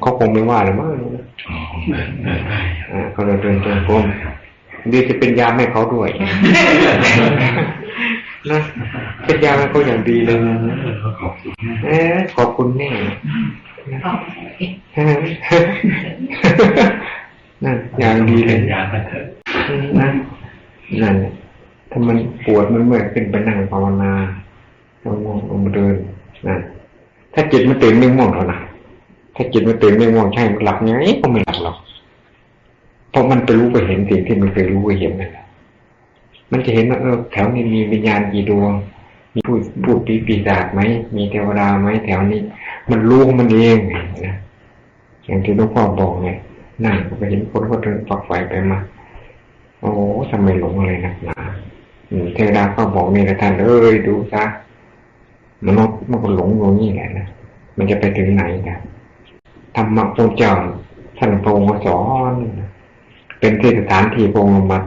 เขาคงไม่ว่าหรือมั้งอ๋อเดินเดินได้ครับอ่าเขาเลยเดินจงกรมดีจะเป็นยามให้เขาด้วยนะเป็นยามให้เขาอย่างดีเลยนะเออขอบคุณนะเออขอบคุณแน่นั่นอย่างดีเลยยามาเถอะนะนั่นถ้ามันปวดมันเมื่อยขึ้นไปนั่งภาวนาลงลงมาเดินนะถ้าจิตมันตื่นไม่ง่วงเท่านั้น ถ้าจิตมันตื่นไม่ง่วงใช่มันหลับไงก็ไม่หลับหรอกเพราะมันไปรู้ไปเห็นสิ่งที่มันเคยรู้ไปเห็นนั่นแหละมันจะเห็นว่าเออแถวนี้มีวิญญาณกี่ดวง มีผู้ผู้ปีปีศาจไหมมีเทวดาไหมแถวนี้ มันรู้มันเองนะอย่างที่หลวงพ่อบอกไงนั่งไปเห็นคนก็เดินฝักไฟไปมาโอ้ทำไมหลงอะไรนักหนาเทวดาก็บอกนี่แหละท่านเอ้ยดูซะมนุษย์มันก็หลงอยู่นี่แหละนะมันจะไปถึงไหนกัน ธรรมะพระเจ้าท่านพระองค์สอน เป็นที่สถานที่พระองค์มา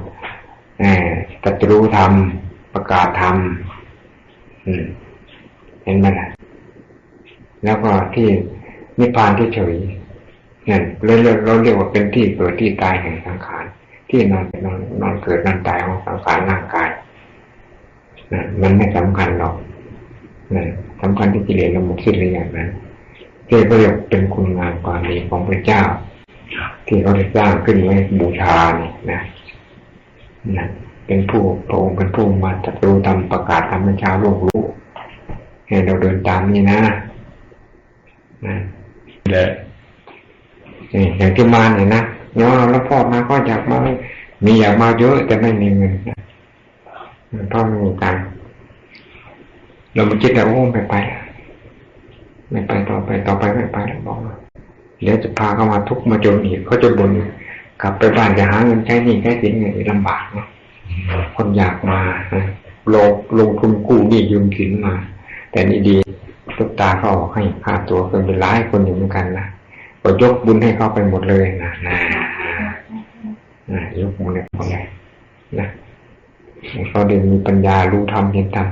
ตรัสรู้ธรรมประกาศธรรมเห็นไหมล่ะแล้วก็ที่นิพพานที่เฉยนั่นเราเรียกเราเรียกว่าเป็นที่เกิดที่ตายแห่งสังขารที่นอนนอนนอนเกิดนอนตายของสังขารร่างกายนะมันไม่สำคัญหรอกนะสำคัญที่กิเลสเราหมดสิ้นหรืออย่างนั้น เรียกเป็นคุณงามความดีของพระเจ้า ที่เขาได้สร้างขึ้นไว้บูชาเนี่ยนะนะเป็นผู้พระองค์เป็นผู้มาตรัดรู้ทำประกาศทำให้ชาวโลกรู้ให้เราเดินตามนี่นะนะและนี่อย่างที่มาเนี่ยนะเนาะแล้วพ่อมาก็อยากมามีอยากมาเยอะแต่ไม่มีเงินนะเพราะไม่มีตังค์เรามาคิดแล้วโอ้ไม่ไปแล้ว ไม่ไปต่อไปต่อไปไม่ไปแล้วบอกว่าเดี๋ยวจะพาเข้ามาทุกมาจนอีกเขาจะบ่นกลับไปบ้านจะหาเงินใช้หนี้ใช้สินเงินลำบากเนาะคนอยากมาลงลงทุนกู้หนี้ยืมสินมา แต่นี่ดีทุกตาเขาให้ค่าตัวเกินเป็นร้ายคนอยู่เหมือนกันนะก็ยกบุญให้เขาไปหมดเลยนะนะนะยกบุญให้เขาเลยนะเขาได้มีปัญญารู้ธรรมเห็นธรรม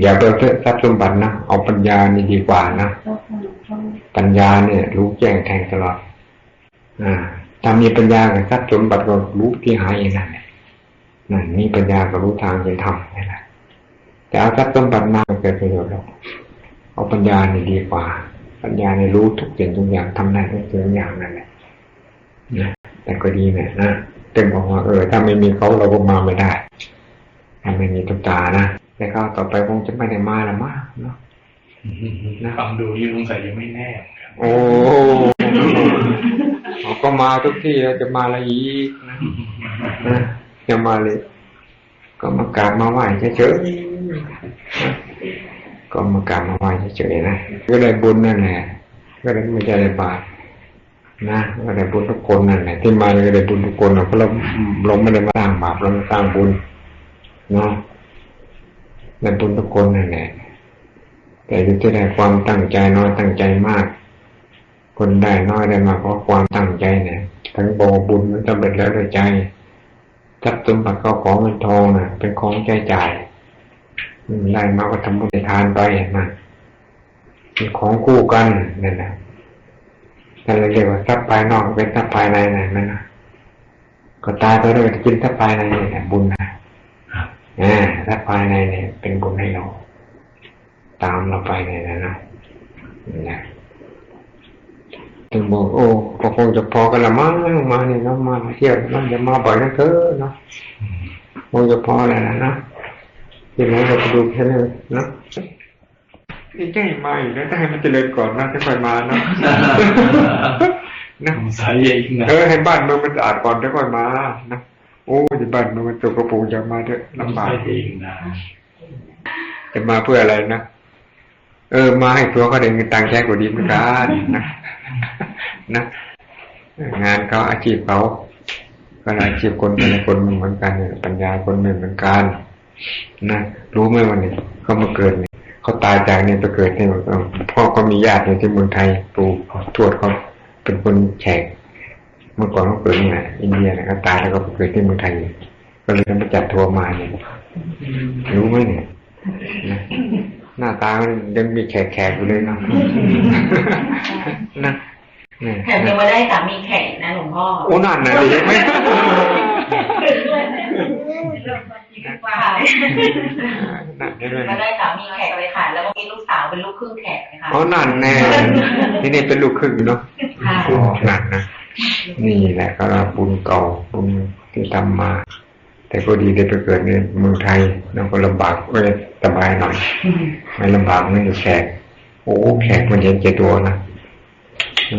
อย่าไปเพื่อทรัพย์สมบัตินะเอาปัญญานี่ดีกว่านะ ปัญญาเนี่ย รู้แจ้งแทงตลอด อ่าถ้ามีปัญญากับทรัพย์สมบัติก็รู้ที่หายเองนั่นแหละนั่นมีปัญญาก็รู้ทางเห็นธรรมนี่แหละแต่เอาทรัพย์สมบัติมาเกิดประโยชน์หรอกเอาปัญญาเนี่ดีกว่า ปัญญาเนี่ยรู้ทุกสิ่งทุกอย่างทำได้ทุกสิ่งทุกอย่างนั่นแหละนะแต่ก็ดีเนี่ยนะเต็มบอกว่าเออ ถ้าไม่มีเขาเราก็มาไม่ได้ถ้าไม่มีตุ๊กตานะแต่ก็ต่อไปคงจะไม่ได้มาละมากเนาะ ฟังดูนี่สงสัยยังไม่แน่ครับโอ้เขาก็มาทุกที่แล้วจะมาอะไรอีกนะจะมาเลย ก็มากราบมาไหว้เฉยๆก็มากราบมาไหว้เฉยๆนะก็ได้บุญนั่นแหละก็ได้ไม่ใช่ได้บาปนะก็ได้บุญทุกคนนั่นแหละที่มาก็ได้บุญทุกคนเพราะเราเราไม่ได้มาสร้างบาปเรามาสร้างบุญเนาะได้บุญทุกคนนั่นแหละ แต่จะได้ความตั้งใจน้อยตั้งใจมาก คนได้น้อยได้มากเพราะความตั้งใจเนี่ยทั้งบอบุญมันสำเร็จแล้วด้วยใจทรัพย์สมบัติก็ของเงินทองน่ะเป็นของใจจ่ายอืมได้มาก็ทำบุญทานไปนะเป็นของคู่กันนั่นแหละนั่นเลยเรียกว่าทรัพย์ภายนอกเป็นทรัพย์ภายในนั่นนะนะก็ตายไปเลยกินทรัพย์ภายในนี่แหละบุญนะอ่าทรัพย์ภายในเนี่ยเป็นบุญให้เรา ตามเราไปเนี่ยนะนะนะถึงบอกโอ้ก็คงจะพอกันละมั้งมาเนี่ยเนาะมาเที่ยวเนาะจะมาบ่อยนักเถอะเนาะคงจะพอแล้วนะนะที่ไหนเราไปดูแค่นี้เนาะนี่ใกล้มาอยู่แล้วถ้าให้มันเจริญก่อนนะจะค่อยมาเนาะนะสงสัยอีกนะเออให้บ้านเมืองมันสะอาดก่อนจะค่อยมานะโอ้ยบ้านเมืองมันตกกระปุกจะมาเถอะสงลำบาสักยอีกนะจะมาเพื่ออะไรนะ เออ มาให้ตัวเขาได้เงินตังค์ใช้กว่าดีเหมือนกันนะนะ งานเขาอาชีพเขาก็อาชีพคนแต่ละคนมันเหมือนกันเนี่ยปัญญาคนไม่เหมือนกันนะรู้ไหมวันนี้เขามาเกิดเนี่ยเขาตายจากเนี่ยไปเกิดเนี่ยเออพ่อเขามีญาติอยู่ที่เมืองไทยปู่ทวดเขาเป็นคนแขกเมื่อก่อนเขาเกิดที่ไหนอินเดียนะเขาตายแล้วก็ไปเกิดที่เมืองไทยก็เลยต้องไปจัดทัวร์มาเนี่ยรู้ไหมเนี่ยนะ หน้าตามันยังมีแขกๆอยู่เลยเนาะนะเนี่ยแถมยังมาได้สามีแข่งนะหลวงพ่อโอ้นั่นนะดิไม่ว่านั่นได้ด้วยมาได้สามีแขกเลยค่ะ แล้วก็มีลูกสาวเป็นลูกครึ่งแขกเลยค่ะอ๋อนั่นแน่ที่นี่เป็นลูกครึ่งเนาะค่ะอ๋อนั่นนะนี่แหละก็บุญเก่าบุญที่ทำมา แต่ก็ดีได้ไปเกิดในเมืองไทยแล้วก็ลำบากก็ สบายหน่อยไม่ลำบากไม่อยู่แขกโอ้แขกมันเห็นเจตัวนะ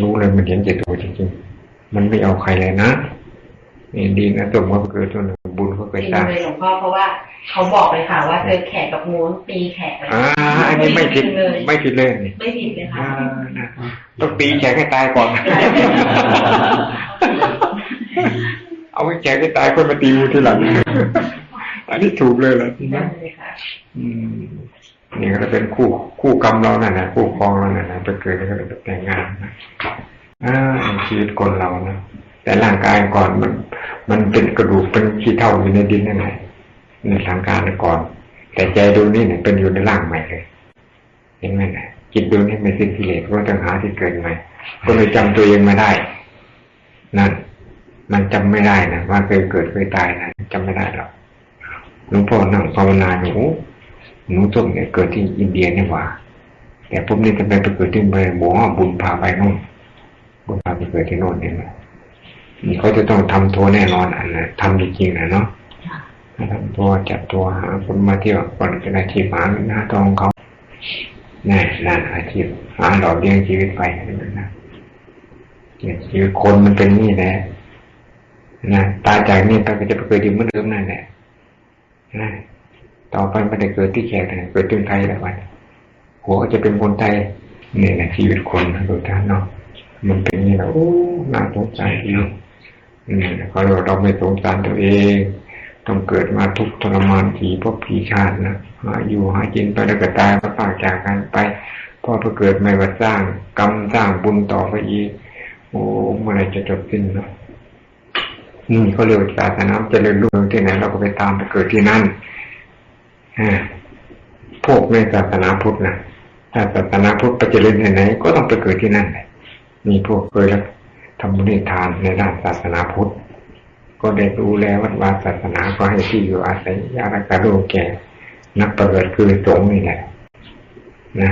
รู้เลยมันเห็นเจตัวจริงๆมันไม่เอาใครเลยนะนี่ดีนะสมว่าเกิดตัวหนึ่งบุญเขาเคจยริงสร้างเลยหลวงพ่อเพราะว่าเขาบอกเลยค่ะ ว่าเจอแขกกับงูตีแขกเลยอ่าอันนี้ไม่ผิดเลยไม่ผิดเลยนี่ไม่ผิดเลยค่ะอ่านะต้องตีแขกให้ตายก่อนเอาไว้แขกให้ตายคนมาตีงูทีหลัง อันนี้ถูกเลยเหรอทีนั่นี้นเลยค่ะอืมนี่ก็จะเป็นคู่คู่กรรมเรานั่นนะคู่ครองเรานั่นนะไปเกิดแล้วก็จะแต่งงานนะอ่าชีวิตคนเรานะแต่ร่างกายก่อนมัน มันเป็นกระดูกเป็นขี้เท่าอยู่ในดินนั่นแหละในทางการก่อน แต่ใจดูนี่เนี่ยเป็นอยู่ในร่างใหม่เลยเห็นไหมนะจิตดวงนี้ไม่สิ้นกิเลสก็ต้องหาที่เกิดใหม่ก็เลยจำตัวเองไม่ได้ นั่น มันจำไม่ได้นะว่าเคยเกิดเคยตายนะจำไม่ได้หรอก หลวงพ่อนั่งภาวนาอยู่หนูต้มเนี่ยเกิดที่อินเดียนี่หว่า แต่ผมนี่จะไปไปเกิดที่เมืองบอกว่าบุญพาไปนู่นบุญพาไปเกิดที่โน่นเองนะนี่เขาจะต้องทำทัวแน่นอนอันนะทำจริงๆนะเนาะทำทัวจัดทัวหาคนมาเที่ยวก่อนเป็นอาชีพหาเงินหาทองเขาแน่นั่นอาชีพหาหล่อเลี้ยงชีวิตไปนั่นนะเนี่ยชีวิตคนมันเป็นนี่แหละนะตายจากนี่ไปก็จะไปเกิดที่เหมือนเดิมนั่นแหละ นะต่อไปม่ได้เกิดที่แขกนะเกิดที่ไทยแล้วไปหัวก็จะเป็นคนไทยนี่แหละชีวิตคนนะทุกท่านเนาะมันเป็นนี่แหละโอ้น่าสงสารทีอืมเขาเราเราไม่สงสารตัวเอง ต้องเกิดมาทุกทรมานผีพวกผีชาตินะหาอยู่หากินไปแล้วก็ตายมาพากจากกันไปพ่อพอเกิดไม่ว่าสร้าง กรรมสร้างบุญต่อไปอีกโอ้เมื่อไรจะจบสิ้นเนาะ นี่เขาเรียกว่าศาสนาเจริญรุ่งเรืองที่ไหนเราก็ไปตามไปเกิดที่นั่นอพวกในศาสนาพุทธนะถ้าศาสนาพุทธไปเจริญที่ไหนก็ต้องไปเกิดที่นั่นแหละมีพวกเคยรับทำบุญทานในด้านศาสนาพุทธ ก็ได้ดูแลวัดวาศาสนาก็ให้ที่อยู่อาศัยยารักษาโรคแก่ นักประเกิดคือสงฆ์นี่แหละนะ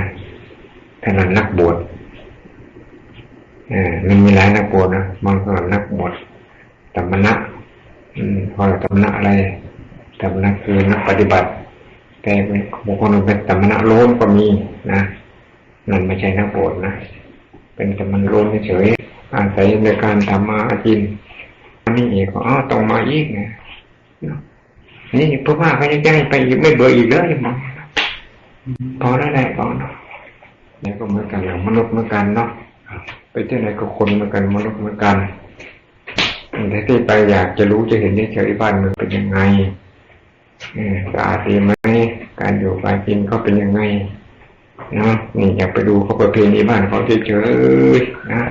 ท่านั้นนักบวชอ่ามันมีหลายนักบวชนะบางคนนักบวช ธรรมนะอืมพอธรรมนะอะไรธรรมนะคือนักปฏิบัติ แต่บางคนเป็นธรรมนะโล้นก็มีนะนั่นไม่ใช่นักบวชนะเป็นธรรมนะโล้นเฉยๆอาศัยในการทำมาอาจินนนี้อีกก็อ้าวต้องมาอีกไงนี่เพราะว่าเขาจะให้ไปไม่เบื่ออีกเลยมองพอแล้วแหละพอเนาะนี่ก็เหมือนกันแหละมนุษย์เหมือนกันเนาะไปที่ไหนก็คนเหมือนกันมนุษย์เหมือนกัน แต่ที่ไปอยากจะรู้จะเห็นเฉยๆบ้านมันเป็นยังไงสะอาดดีไหมการอยู่การกินเขาเป็นยังไงเนาะนี่อยากไปดูเขาประเพณีบ้านเขาเฉยๆนะ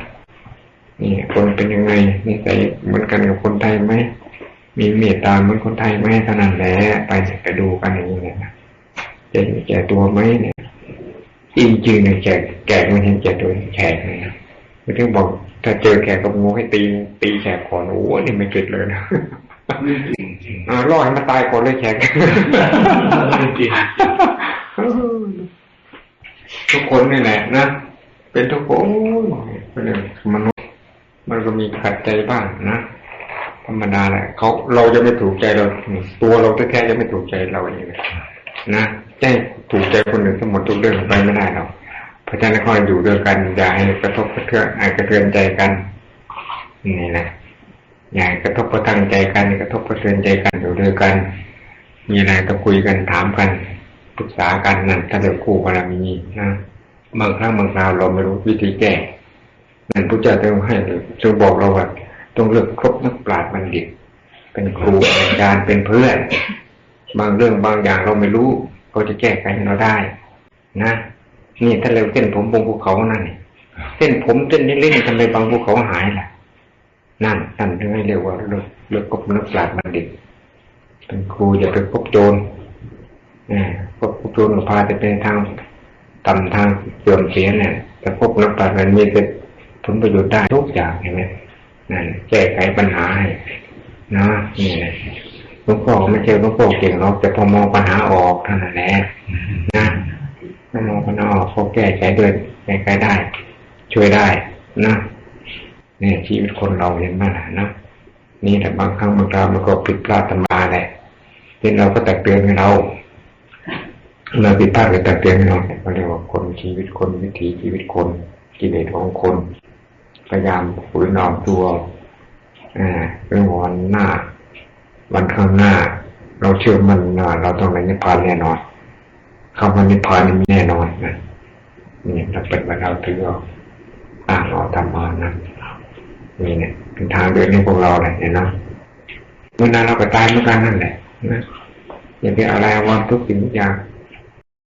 นี่คนเป็นยังไงนิสัยเหมือนกันกับคนไทยไหมมีเมตตาเหมือนคนไทยไหมเท่านั้นแหละไปไปดูกันอย่างนี้นะจะเห็นแก่ตัวไหมเนี่ยจริงจริงๆเนี่ยแก่แก่ไม่เห็นแก่ตัวแขกเลยนะ ไม่ต้องบอกถ้าเจอแขกกับงูให้ตีตีแขกก่อนโอ้โหนี่ไม่เกิดเลยนะจริงจริงอ่าล่อให้มันตายก่อนเลยแขกจริงทุกคนนี่แหละนะเป็นทุกคนเป็นเรื่องมนุษย์มันก็มีขัดใจบ้างนะธรรมดาแหละเขาเราจะไม่ถูกใจเราตัวเราแท้ๆจะไม่ถูกใจเราเองเลยนะจะให้ถูกใจคนอื่นทั้งหมดทุกเรื่องไปไม่ได้หรอก เพราะฉะนั้นข้ออยู่ด้วยกันอย่าให้กระทบกระเทือนกระเทือนใจกันนี่นะอย่าให้กระทบกระทั่งใจกันกระทบกระเทือนใจกันอยู่ด้วยกัน มีอะไรต้องคุยกันถามกันปรึกษากันนั่นถ้าเดือคู่บารมีนะบางครั้งบางคราวเราไม่รู้วิธีแก้นั่นพระเจ้าต้องให้ทรงบอกเราว่าต้องเลือกครบนักปราชญ์บัณฑิต เป็นครูเป็นอาจารย์เป็นเพื่อน บางเรื่องบางอย่างเราไม่รู้เขาจะแก้ไขให้เราได้ นะ นี่ถ้าเราเส้นผมบนภูเขานั่นนี่เส้นผมเส้นเล่นๆทำไมบางภูเขาหายล่ะ นั่นนั่นถึงให้เรียกว่าเลือกเลือกคบนักปราชญ์บัณฑิตเป็นครูอย่าไปคบโจรนะคบโจรก็พาจะเป็นทางต่ำทางเสื่อมเสียเนี่ยแต่พบนักปราชญ์มันมีแต่ผลประโยชน์ได้ทุกอย่างเห็นไหมนั่นแก้ไขปัญหาให้นะนี่แหละหลวงพ่อไม่ใช่หลวงพ่อเก่งหรอกแต่พอมองปัญหาออกเท่านั้นแหละนะ พอมองปัญหาออกพอแก้ไขด้วยแก้ไขได้ ช่วยได้นะเนี่ยชีวิตคนเราเห็นไหมล่ะนะ นี่แต่บางครั้งบางคราวมันก็ผิดพลาดธรรมาแหละที่เราก็ตักเตือนให้เราเราผิดพลาดก็ตักเตือนให้เราเขาเรียกว่าคนชีวิตคนวิถีชีวิตคนกิเลสของคนพยายามฝืนออกตัวอ่าเรื่องวันหน้า วันข้างหน้า เราเชื่อมันว่าเราต้องในนิพพานแน่นอน คำว่านิพพานนี่แน่นอนนะนี่เราเป็นมาเราถือเอาอ่านเอาทำมานะนี่เนี่ยเป็นทางเดินให้พวกเราเลยเห็นนะเมื่อนานเราก็ตายเหมือนกันนั่นแหละนะอย่าไปอะไรวันทุกสิ่งทุกอย่าง